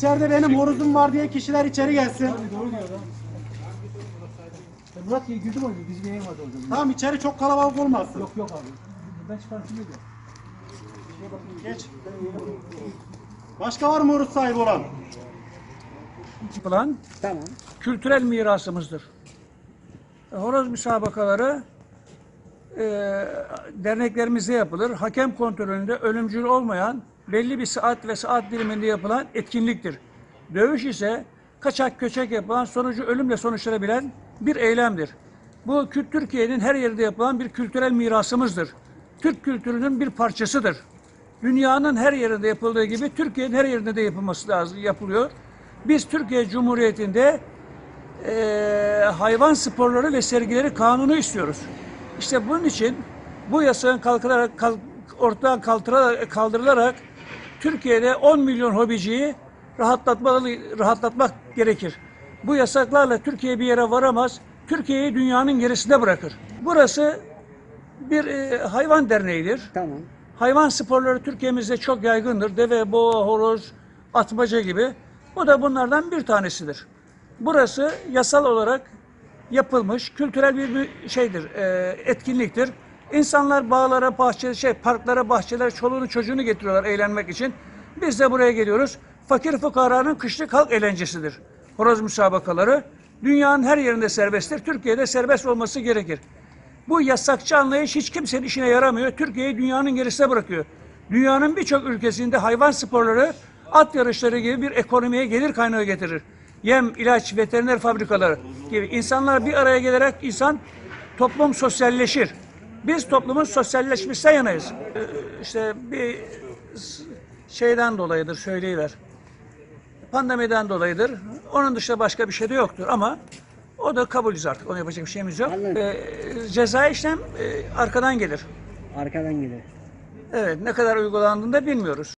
İçeride benim horozum var diye kişiler içeri gelsin. Doğru diyor lan. Ya Murat diye güldüm oyunu. Bizim yayınmadı o zaman. Tamam içeri çok kalabalık olmasın. Yok yok abi. Ben çıkartayım dedi. Geç. Başka var mı horoz sahibi olan? yapılan Tamam. kültürel mirasımızdır. Horoz müsabakaları e, derneklerimizde yapılır. Hakem kontrolünde ölümcül olmayan belli bir saat ve saat diliminde yapılan etkinliktir. Dövüş ise kaçak köçek yapılan sonucu ölümle sonuçlanabilen bir eylemdir. Bu Türkiye'nin her yerinde yapılan bir kültürel mirasımızdır. Türk kültürünün bir parçasıdır. Dünyanın her yerinde yapıldığı gibi Türkiye'nin her yerinde de yapılması lazım, yapılıyor. Biz Türkiye Cumhuriyeti'nde eee, hayvan sporları ve sergileri kanunu istiyoruz. İşte bunun için bu yasağın kalkılarak, kalk, ortadan kaldırılarak Türkiye'de 10 milyon hobiciyi rahatlatmalı, rahatlatmak gerekir. Bu yasaklarla Türkiye bir yere varamaz. Türkiye'yi dünyanın gerisinde bırakır. Burası bir eee, hayvan derneğidir. Tamam. Hayvan sporları Türkiye'mizde çok yaygındır. Deve, boğa, horoz, atmaca gibi. Bu da bunlardan bir tanesidir. Burası yasal olarak yapılmış kültürel bir bir şeydir, e, etkinliktir. İnsanlar bağlara, bahçe, şey, parklara, bahçelere çoluğunu çocuğunu getiriyorlar eğlenmek için. Biz de buraya geliyoruz. Fakir fukaranın kışlık halk eğlencesidir. Horoz müsabakaları. Dünyanın her yerinde serbesttir. Türkiye'de serbest olması gerekir. Bu yasakçı anlayış hiç kimsenin işine yaramıyor. Türkiye'yi dünyanın gerisine bırakıyor. Dünyanın birçok ülkesinde hayvan sporları at yarışları gibi bir ekonomiye gelir kaynağı getirir. Yem, ilaç, veteriner fabrikaları gibi insanlar bir araya gelerek insan toplum sosyalleşir. Biz toplumun sosyalleşmesine yanayız. Ee, İşte bir şeyden dolayıdır söyleyiver. Pandemiden dolayıdır. Onun dışında başka bir şey de yoktur ama o da kabulüz artık. Ona yapacak bir şeyimiz yok. Anladım. Ee, ceza işlem e, arkadan gelir. Arkadan gelir. Evet ne kadar uygulandığını da bilmiyoruz.